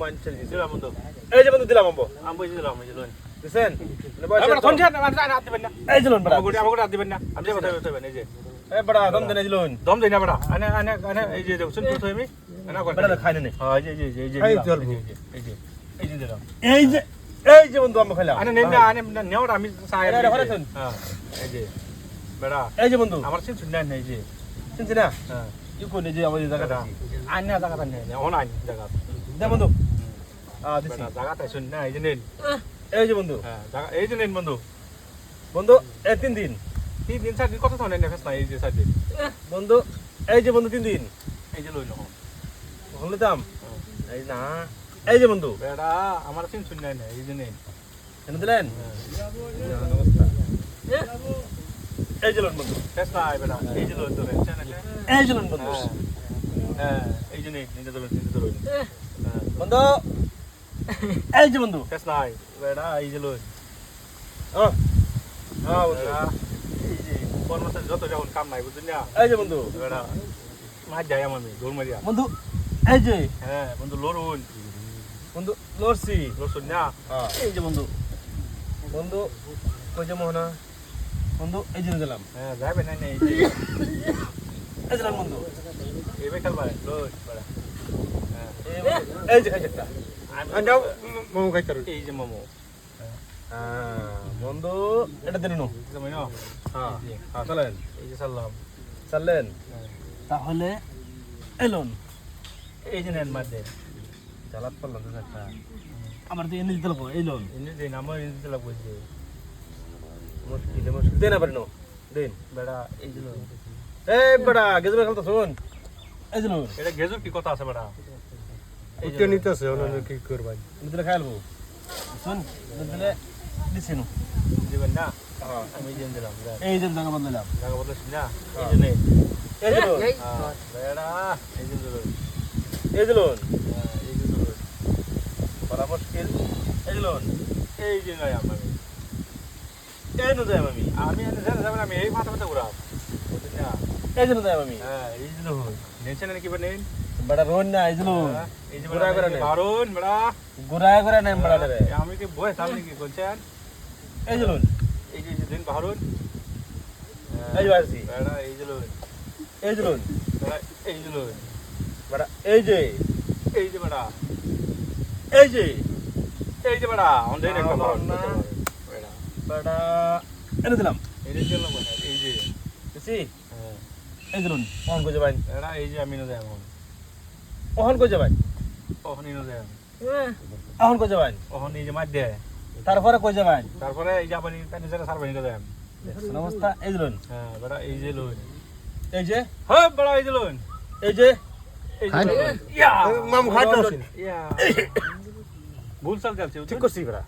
মানছে দিলাম বন্ধু এই যে বন্ধু দিলাম আম্বো আমি বুঝে দিলাম এই যে লোন দিছেন মানে বয়স এবার কত? ফোন ছাড় আমি হাত দিবেন না এই যে লোন বড়া আমার আমার গুটি হাত দিবেন না আমি যে কথা বলতে এই যে এই বড়া দম দেন এই যে লোন দম দেই না বড়া আনে আনে আনে এই যে দেখুন তো আমি না কোন বড়া খাই না হ্যাঁ এই যে এই যে এই যে এই দিলাম, চল। এই যে এই যে এই যে দিলাম এই যে এই যে বন্ধু আম্বো খাইলাম আনে না আনে নেওয়ার আমি চাই এটা, এটা ঘরে থুন। হ্যাঁ এই যে বেড়া এই যে বন্ধু আমার সিন শুনলেন এই যে চিনছি না হ্যাঁ ই কোন যে আমাদের জায়গাটা আইনা জায়গাটা নেই অন আইন জায়গা দে বন্ধু জায়গাটা শুন না এই যে নেন এই যে বন্ধু হ্যাঁ জায়গা এই যে নেন বন্ধু বন্ধু এই তিন দিন তিন দিন চার দিন কত থাকেন নেফেস না এই যে চার দিন বন্ধু এই যে বন্ধু তিন দিন এই যে লইল হলে দাম এই না এই যে বন্ধু বেড়া আমার সিন শুন নাই এই যে নেন এনে দিলেন হ্যাঁ নমস্কার এই যে লোন বন্ধু ফেস বেড়া এই যে লইল তো চ্যানেলে এই যে লোন বন্ধু হ্যাঁ হ্যাঁ এই যে নেন নিতে দেবেন নিতে দেবেন হ্যাঁ বন্ধু এই যে বন্ধু। ফেস নাই। বেড়া এই যে লইল ও। হ্যাঁ বন্ধু এই যে। কর্মচারী যত যখন কাম নাই বুঝলি না? এই যে বন্ধু। বেড়া মাছ যাই আমি দৌড় মারিয়া। বন্ধু এই যে। হ্যাঁ বন্ধু লড়ুন। বন্ধু লড়ছি। লড়ছুন না? হ্যাঁ। এই যে বন্ধু। বন্ধু কই যে মোহনা। বন্ধু এই যে দিলাম হ্যাঁ যাবে না এই যে এই যে দিলাম বন্ধু। এবে খেলবা লড় বেড়া। হ্যাঁ। এই বন্ধু, এই যে মোমো খাইতে এই যে মোমো। বন্ধু এটা দিন হ্যাঁ হ্যাঁ চলেন। এই যে সারলাম। চললেন তাহলে এলোন। এই যে নেন দেন চালাত পারলাম তো একটা। আমার তো এনে দিতে লাগবো এই লোন এনে দিন আমার এনে দিতে লাগবে যে। মুশকিল মুশকিল। দেন আবার নো দিন। বেড়া এই যে। এই বেটা গেজবে খেলতো শুন। এই যে এটা গেজুর কি কথা আছে বেড়া? উঠে নিতেছে ওনার কি করবাই দিলে খাইলবো শুন দিলে দিছি নো। দিবেন না? হ্যাঁ আমি দিলাম এই যে জায়গা বদলাম জায়গা বদলাছি না? এই যে নেই এই হ্যাঁ, বেড়া হ্যাঁ। বড় মুশকিল। আমি এই নো যাই আমি। আমি এনে যাবে আমি এই মাথা মাথা ঘুরাব। এই যে যাই আমি। হ্যাঁ এই যে লোন। নিয়েছেন নাকি বা নেন বেটা রোন না এই যে লোন হ্যাঁ, এই যে ঘুরায় নেন। বারণ বেড়া গুড়ায় গুড়ায় নেম বেটা রে আমি কি বই সামনে কি করছেন এই এই যে দিন বাহরুন এই আসি বেড়া যে লোন এই যে এই যে এই যে বেড়া এই যে এই যে বেড়া অনলাইন একটা না। বেড়া এনে দিলাম এই যে চলো এই যে বুঝছি এই যে লোন ওহন যাবেন এই যে আমি না যাই এখন ওহন কই যাবেন? ওখানে না যাই আমি। ওহন কই যাবেন? ওখানে এই যে মার দেয়। তারপরে কই যাবেন? তারপরে এই যে আপনি প্যানে যারা সারবেন আমি। দেখছেন অবস্থা? এই যে লোন হ্যাঁ বেড়া এই যে লোন এই যে? হ্যাঁ বেড়া এই যে লোন এই যে? মাম ইয়া ভুল চাল চালছে ঠিক করছি বেটা